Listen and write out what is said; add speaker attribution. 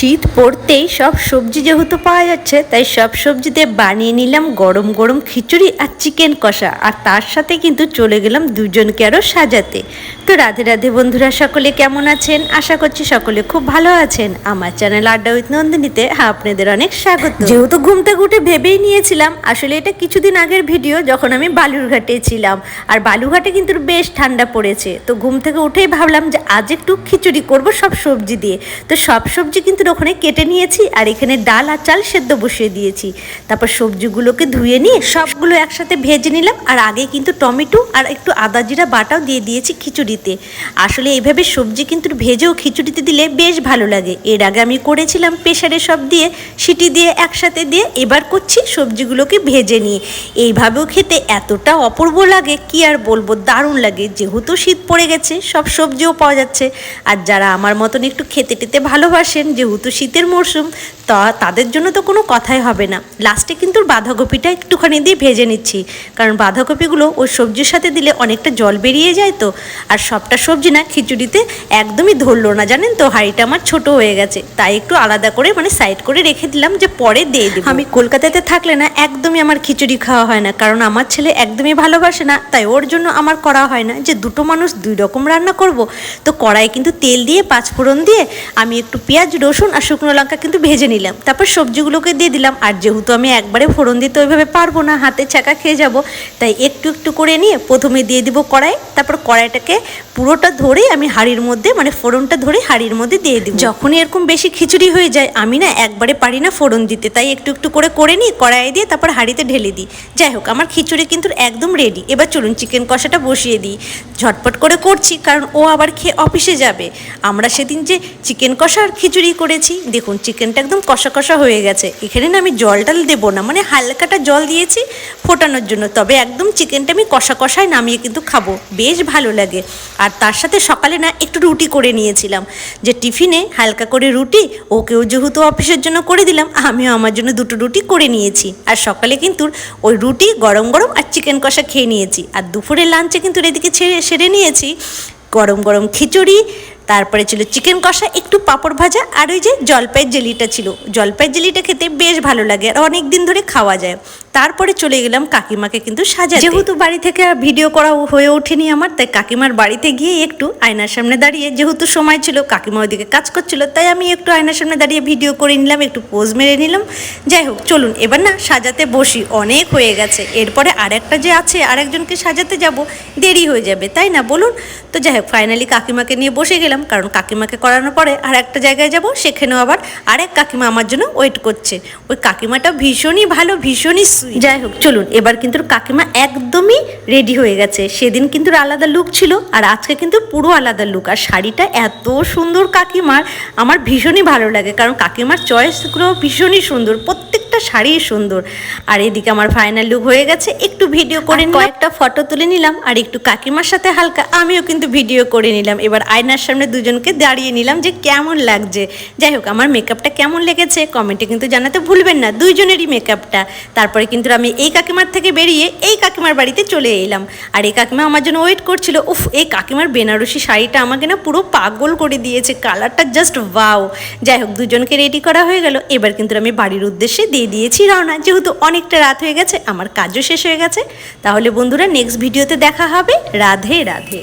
Speaker 1: শীত পড়তেই সব সবজি যেহেতু পাওয়া যাচ্ছে, তাই সব সবজিতে বানিয়ে নিলাম গরম গরম খিচুড়ি আর চিকেন কষা। আর তার সাথে কিন্তু চলে গেলাম দুজনকে আরও সাজাতে। তো রাধে রাধে বন্ধুরা, সকলে কেমন আছেন? আশা করছি সকলে খুব ভালো আছেন। আমার চ্যানেল আড্ডা উইথ নন্দিনীতে আপনাদের অনেক স্বাগত। যেহেতু ঘুমতে ঘুটে ভেবেই নিয়েছিলাম, আসলে এটা কিছুদিন আগের ভিডিও যখন আমি বালুরঘাটে ছিলাম। আর বালুরঘাটে কিন্তু বেশ ঠান্ডা পড়েছে। তো ঘুম থেকে উঠেই ভাবলাম যে আজ একটু খিচুড়ি করব সব সবজি দিয়ে। তো সব সবজি কিন্তু ওখানে কেটে নিয়েছি আর এখানে ডাল আর চাল সেদ্ধ বসিয়ে দিয়েছি। তারপর সবজিগুলোকে ধুয়ে নিয়ে সবগুলো একসাথে ভেজে নিলাম আর আগে কিন্তু টমেটো আর একটু আদা জিরা বাটাও দিয়ে দিয়েছি খিচুড়িতে। আসলে এইভাবে সবজি কিন্তু ভেজেও খিচুড়িতে দিলে বেশ ভালো লাগে। এর আগে আমি করেছিলাম প্রেশারে সব দিয়ে, সিটি দিয়ে একসাথে দিয়ে এবার করছি সবজিগুলোকে ভেজে নিয়ে। এইভাবেও খেতে এতটা অপূর্ব লাগে কি আর বলব, দারুণ লাগে। যেহেতু শীত পড়ে গেছে, সব সবজিও পাওয়া যাচ্ছে। আর যারা আমার মতন একটু খেতে টেতে ভালোবাসেন, যেহেতু শীতের মরশুম, তা তাদের জন্য তো কোনো কথাই হবে না। লাস্টে কিন্তু বাঁধাকপিটা একটুখানি দিয়ে ভেজে নিচ্ছি। কারণ বাঁধাকপিগুলো ওই সবজির সাথে দিলে অনেকটা জল বেরিয়ে যায় তো। আর সবটা সবজি না, খিচুড়িতে একদমই ধরলো না। জানেন তো, হাঁড়িটা আমার ছোট হয়ে গেছে। তাই একটু আলাদা করে মানে সাইড করে রেখে দিলাম, যে পরে দিয়ে দেবো। আমি কলকাতাতে থাকলে না, একদমই আমার খিচুড়ি খাওয়া হয় না। কারণ আমার ছেলে একদমই ভালোবাসে না। তাই ওর জন্য আমার করা হয় না, যে দুটো মানুষ দুই রকম রান্না করব। তো কড়াই কিন্তু তেল দিয়ে, পাঁচফোড়ন দিয়ে আমি একটু পেঁয়াজ, রসুন আর শুকনো লঙ্কা কিন্তু ভেজে নিলাম। তারপর সবজিগুলোকে দিয়ে দিলাম। আর যেহেতু আমি একবারে ফোড়ন দিতে ওইভাবে পারব না, হাতে ছাকা খেয়ে যাব, তাই একটু একটু করে নিয়ে প্রথমে দিয়ে দিব কড়াই, তারপর কড়াইটাকে পুরোটা ধরেই আমি হাঁড়ির মধ্যে মানে ফোড়নটা ধরে হাঁড়ির মধ্যে দিয়ে দিব। যখনই এরকম বেশি খিচুড়ি হয়ে যায়, আমি না একবারে পারি না ফোড়ন দিতে, তাই একটু একটু করে করে নিই কড়াইয়ে দিয়ে তারপর হাঁড়িতে ঢেলে দিই। যাই হোক, আমার খিচুড়ি কিন্তু একদম রেডি এবার চলুন চিকেন কষাটা বসিয়ে দিই। ঝটপট করে করছি, কারণ ও আবার খেয়ে অফিসে যাবে। আমরা সেদিন যে চিকেন কষা আর খিচুড়ি করেছি, দেখুন চিকেনটা একদম কষা কষা হয়ে গেছে। এখানে না আমি জল টল দেবো না মানে হালকাটা জল দিয়েছি ফোটানোর জন্য, তবে একদম চিকেনটা আমি কষা কষায় নামিয়ে কিন্তু খাব, বেশ ভালো লাগে। আর তার সাথে সকালে না একটু রুটি করে নিয়েছিলাম, যে টিফিনে হালকা করে রুটি, ওকেও যেহেতু অফিসের জন্য করে দিলাম, আমিও আমার জন্য দুটো রুটি করে নিয়েছি। আর সকালে কিন্তু ওই রুটি গরম গরম আর চিকেন কষা খেয়ে নিয়েছি। আর দুপুরের লাঞ্চে কিন্তু এদিকে ছেড়ে সেরে নিয়েছি। গরম গরম খিচুড়ি তারপরে ছিল চিকেন কষা, একটু পাঁপড় ভাজা আর ওই যে জলপাইয়ের জেলিটা ছিল। জলপাইয়ের জেলিটা খেতে বেশ ভালো লাগে আর অনেক দিন ধরে খাওয়া যায়। তারপরে চলে গেলাম কাকিমাকে কিন্তু সাজা যেহেতু বাড়ি থেকে ভিডিও করা হয়ে ওঠেনি আমার, তাই কাকিমার বাড়িতে গিয়ে একটু আয়নার সামনে দাঁড়িয়ে, যেহেতু সময় ছিল, কাকিমা ওইদিকে কাজ করছিল, তাই আমি একটু আয়নার সামনে দাঁড়িয়ে ভিডিও করে নিলাম, একটু পোজ মেরে নিলাম। যাই হোক, চলুন, এবার না সাজাতে বসি, অনেক হয়ে গেছে। এরপরে আরেকটা যে আছে, আরেকজনকে সাজাতে যাব, দেরি হয়ে যাবে, তাই না? বলুন। তো যাই হোক ফাইনালি কাকিমাকে নিয়ে বসে গেলাম। কারণ কাকিমাকে করানোর পরে আর একটা জায়গায় যাব, সেখানেও আবার আরেক কাকিমা আমার জন্য ওয়েট করছে। ওই কাকিমাটা ভীষণই ভালো, ভীষণই যাই হোক, চলুন, এবার কিন্তু কাকিমা একদমই রেডি হয়ে গেছে। সেদিন কিন্তু আলাদা লুক ছিল, আর আজকে কিন্তু পুরো আলাদা লুক আর শাড়িটা এত সুন্দর কাকিমার, আমার ভীষণই ভালো লাগে, কারণ কাকিমার চয়েসগুলো ভীষণই সুন্দর। প্রত্যেকটা শাড়ি সুন্দর। আর এদিকে আমার ফাইনাল লুক হয়ে গেছে একটু ভিডিও করে কয়েকটা ফটো তুলে নিলাম আর একটু কাকিমার সাথে হালকা আমিও কিন্তু ভিডিও করে নিলাম। এবার আয়নার সামনে দুজনকে দাঁড়িয়ে নিলাম যে কেমন লাগছে। যাই হোক আমার মেকআপটা কেমন লেগেছে কমেন্টে কিন্তু জানাতে ভুলবেন না দুইজনেরই মেকআপটা তারপরে কিন্তু আমি এই কাকিমার থেকে বেরিয়ে এই কাকিমার বাড়িতে চলে এলাম। আর এই কাকিমা আমার জন্য ওয়েট করছিল উফ এই কাকিমার বেনারসি শাড়িটা আমাকে না পুরো পাগল করে দিয়েছে কালারটা জাস্ট ওয়াও যাই হোক দুজনকে রেডি করা হয়ে গেল। এবার কিন্তু আমি বাড়ির উদ্দেশ্যে দিয়ে দিয়েছি রওনা। যেহেতু অনেকটা রাত হয়ে গেছে, আমার কাজও শেষ হয়ে গেছে, তাহলে বন্ধুরা নেক্সট ভিডিওতে দেখা হবে। রাধে রাধে।